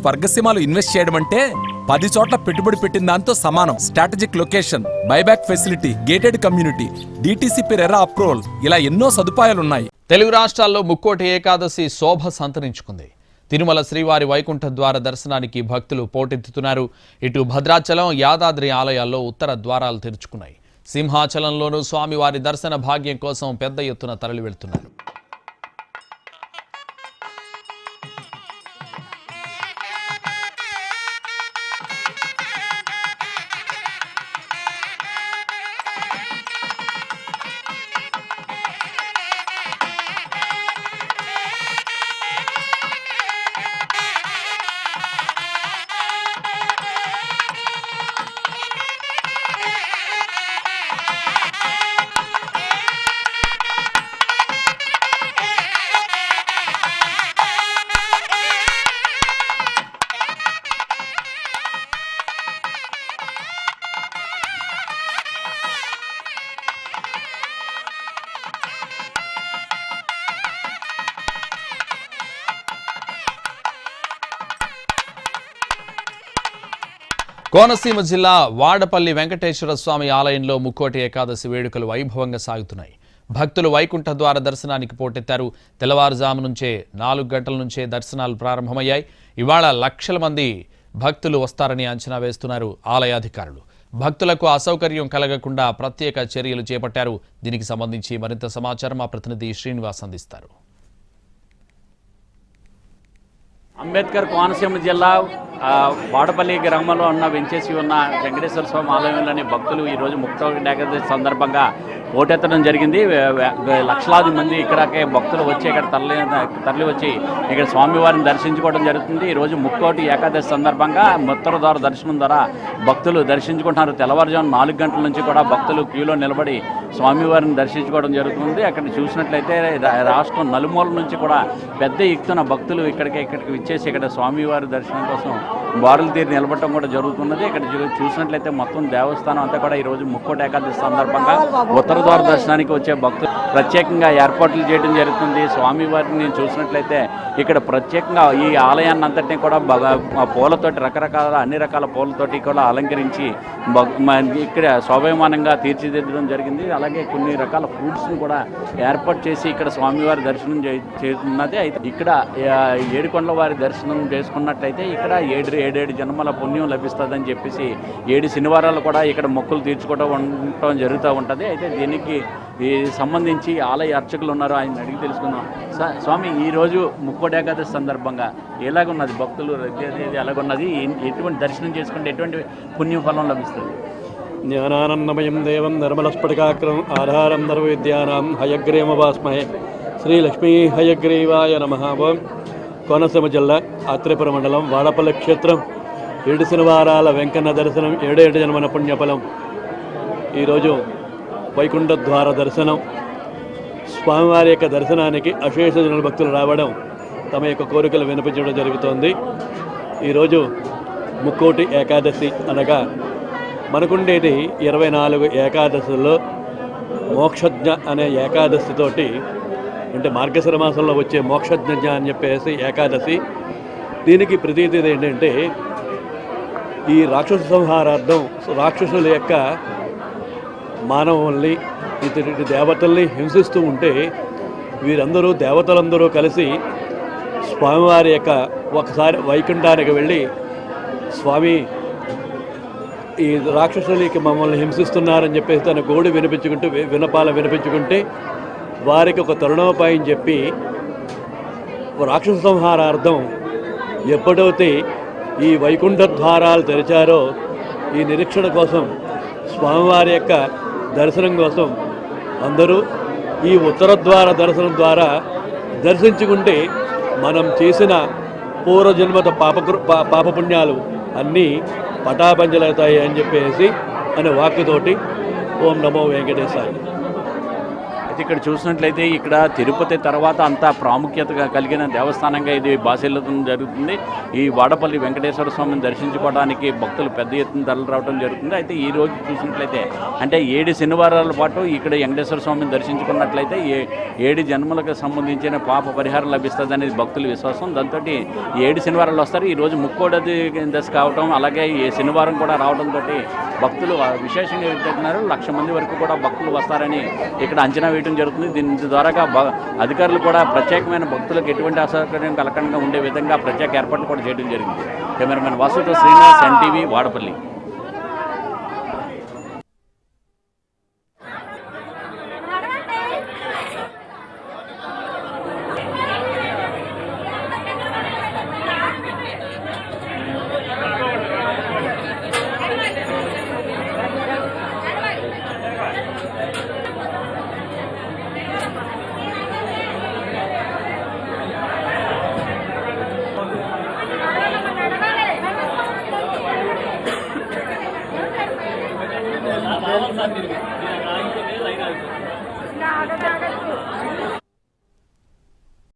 స్వర్గసీమాలు invest చేయడం అంటే పది చోట్ల పెట్టుబడి పెట్టిన దాంతో సమానం. Strategic location buyback facility gated community DTCP RERA approval ఇలా ఎన్నో సదుపాయాలున్నాయి తెలుగు రాష్ట్రాల్లో ముక్కోటి ఏకాదశి శోభ సంతరించుకుంది. తిరుమల శ్రీవారి వైకుంఠ ద్వార దర్శనానికి భక్తులు పోటెత్తుతున్నారు. ఇటు భద్రాచలం యాదాద్రి ఆలయాల్లో ఉత్తర ద్వారాలు తెరుచుకున్నాయి. సింహాచలంలోనూ స్వామివారి దర్శన భాగ్యం కోసం పెద్ద ఎత్తున తరలి వెళ్తున్నారు కోనసీమ జిల్లా వాడపల్లి వెంకటేశ్వర స్వామి ఆలయంలో ముక్కోటి ఏకాదశి వేడుకలు వైభవంగా సాగుతున్నాయి. భక్తులు వైకుంఠ ద్వార దర్శనానికి పోటెత్తారు. తెల్లవారుజాము నుంచే నాలుగు గంటల నుంచే దర్శనాలు ప్రారంభమయ్యాయి. ఇవాళ లక్షల మంది భక్తులు వస్తారని అంచనా వేస్తున్నారు ఆలయ అధికారులు భక్తులకు అసౌకర్యం కలగకుండా ప్రత్యేక చర్యలు చేపట్టారు. దీనికి సంబంధించి మరింత సమాచారం మా ప్రతినిధి శ్రీనివాస్ అందిస్తారు. అంబేద్కర్ కోనసీమ జిల్లా వాడపల్లి గ్రామంలో ఉన్న వెంచేసి ఉన్న వెంకటేశ్వర స్వామి ఆలయంలోని భక్తులు ఈరోజు ముక్త ఏకాదశి సందర్భంగా ఓటెత్తడం జరిగింది. లక్షలాది మంది ఇక్కడకే భక్తులు వచ్చి ఇక్కడ తరలి తరలి వచ్చి ఇక్కడ స్వామివారిని దర్శించుకోవడం జరుగుతుంది. ఈరోజు ముక్కోటి ఏకాదశి సందర్భంగా ఉత్తర ద్వారా దర్శనం ద్వారా భక్తులు దర్శించుకుంటున్నారు. తెల్లవారుజాము నాలుగు గంటల నుంచి కూడా భక్తులు క్యూలో నిలబడి స్వామివారిని దర్శించుకోవడం జరుగుతుంది. అక్కడ చూసినట్లయితే రా- రాష్ట్రం నలుమూల నుంచి కూడా పెద్ద ఎత్తున భక్తులు ఇక్కడికి ఇక్కడికి విచ్చేసి ఇక్కడ స్వామివారి దర్శనం కోసం బారులు తీరి నిలబడటం కూడా జరుగుతున్నది. ఇక్కడ చూసినట్లయితే మొత్తం దేవస్థానం అంతా కూడా ఈరోజు ముక్కోటి ఏకాదశి సందర్భంగా ఉత్తర ద్వార దర్శనానికి వచ్చే భక్తులు ప్రత్యేకంగా ఏర్పాట్లు చేయడం జరుగుతుంది. స్వామివారిని చూసినట్లయితే ఇక్కడ ప్రత్యేకంగా ఈ ఆలయాన్ని అంతటినీ కూడా పూలతోటి రకరకాల అన్ని రకాల పూలతోటి కూడా అలంకరించి భక్- ఇక్కడ స్వాభిమానంగా తీర్చిదిద్దడం జరిగింది. అలాగే కొన్ని రకాల ఫ్రూట్స్ని కూడా ఏర్పాటు చేసి ఇక్కడ స్వామివారి దర్శనం చే- చేస్తున్నది. అయితే ఇక్కడ ఏడుకొండల వారి దర్శనం చేసుకున్నట్లయితే ఇక్కడ ఏడు ఏడేడు జన్మల పుణ్యం లభిస్తుందని చెప్పేసి ఏడు శనివారాలు కూడా ఇక్కడ మొక్కులు తీర్చుకోవడం ఉండటం జరుగుతూ ఉంటుంది. అయితే దీనికి సంబంధించి ఆలయ అర్చకులు ఉన్నారు ఆయన అడిగి తెలుసుకుందాం. స్వామి ఈరోజు ముక్కోడేకాదశి సందర్భంగా ఎలాగున్నది? భక్తులు ఎలాగున్నది? ఎటువంటి దర్శనం చేసుకుంటే ఎటువంటి పుణ్యం ఫలం లభిస్తుంది? జ్ఞానానందమయం దేవం నిర్మలస్ఫటికాక్రం ఆధారం సర్వవిద్యానాం హయగ్రీవభాస్మహే శ్రీ లక్ష్మీ హయగ్రీవాయ నమ ఓం కోనసీమ జిల్లా ఆత్రేపురం మండలం వాడపల్లి క్షేత్రం ఏడు శనివారాల వెంకన్న దర్శనం ఏడేడు జన్మన పుణ్యఫలం ఈరోజు వైకుంఠ ద్వార దర్శనం. స్వామివారి యొక్క దర్శనానికి అశేష జనుల భక్తులు రావడం తమ యొక్క కోరికలు వినిపించడం జరుగుతోంది. ఈరోజు ముక్కోటి ఏకాదశి అనగా మనకుండేది ఇరవై నాలుగు ఏకాదశుల్లో మోక్షజ్ఞ అనే ఏకాదశితోటి అంటే మార్గశిర మాసంలో వచ్చే మోక్షజ్ఞ అని చెప్పేసి ఏకాదశి. దీనికి ప్రతీతి ఏంటంటే ఈ రాక్షస సంహారార్థం రాక్షసుల యొక్క మానవుల్ని ఇతడి దేవతల్ని హింసిస్తూ ఉంటే వీరందరూ దేవతలందరూ కలిసి స్వామివారి యొక్క ఒకసారి వైకుంఠానికి వెళ్ళి స్వామి ఈ రాక్షసులకి మమ్మల్ని హింసిస్తున్నారని చెప్పేసి తన గోడు వినిపించుకుంటూ వినపాల వినిపించుకుంటే వారికి ఒక తరుణోపాయం చెప్పి రాక్షస సంహారార్థం ఎప్పుడైతే ఈ వైకుంఠ ద్వారాలు తెరిచారో ఈ నిరీక్షణ కోసం స్వామివారి యొక్క దర్శనం కోసం అందరూ ఈ ఉత్తర ద్వార దర్శనం ద్వారా దర్శించుకుంటే మనం చేసిన పూర్వజన్మత పాప పాపపుణ్యాలు అన్నీ పటాపంచలవుతాయి అని చెప్పేసి అనే వాక్కుతోటి ఓం నమో వెంకటేశాయ. అయితే ఇక్కడ చూసినట్లయితే ఇక్కడ తిరుపతి తర్వాత అంత ప్రాముఖ్యతగా కలిగిన దేవస్థానంగా ఇది బాసిల్లతం జరుగుతుంది. ఈ వాడపల్లి వెంకటేశ్వర స్వామిని దర్శించుకోవడానికి భక్తులు పెద్ద ఎత్తున తరలి రావడం జరుగుతుంది. అయితే ఈ రోజు చూసినట్లయితే అంటే ఏడు శనివారాల పాటు ఇక్కడ వెంకటేశ్వర స్వామిని దర్శించుకున్నట్లయితే ఏ ఏడు జన్మలకు సంబంధించిన పాప పరిహారం లభిస్తుంది అనేది భక్తుల విశ్వాసం. దాంతో ఏడు శనివారాలు వస్తారు. ఈ రోజు ముక్కోడది దశ కావటం అలాగే ఈ శనివారం కూడా రావడంతో భక్తులు విశేషంగా వెళ్తున్నారు లక్ష మంది వరకు కూడా భక్తులు వస్తారని ఇక్కడ అంచనా చేయడం జరుగుతుంది. దీని ద్వారా అధికారులు కూడా ప్రత్యేకమైన భక్తులకు ఎటువంటి అసౌకర్యం కలగకుండా ఉండే విధంగా ప్రత్యేక ఏర్పాట్లు కూడా చేయడం జరిగింది. కెమెరామెన్ వాసుతో శ్రీనివాస్ ఎన్టీవీ వాడపల్లి. కావాలి సార్ మీరు నాకు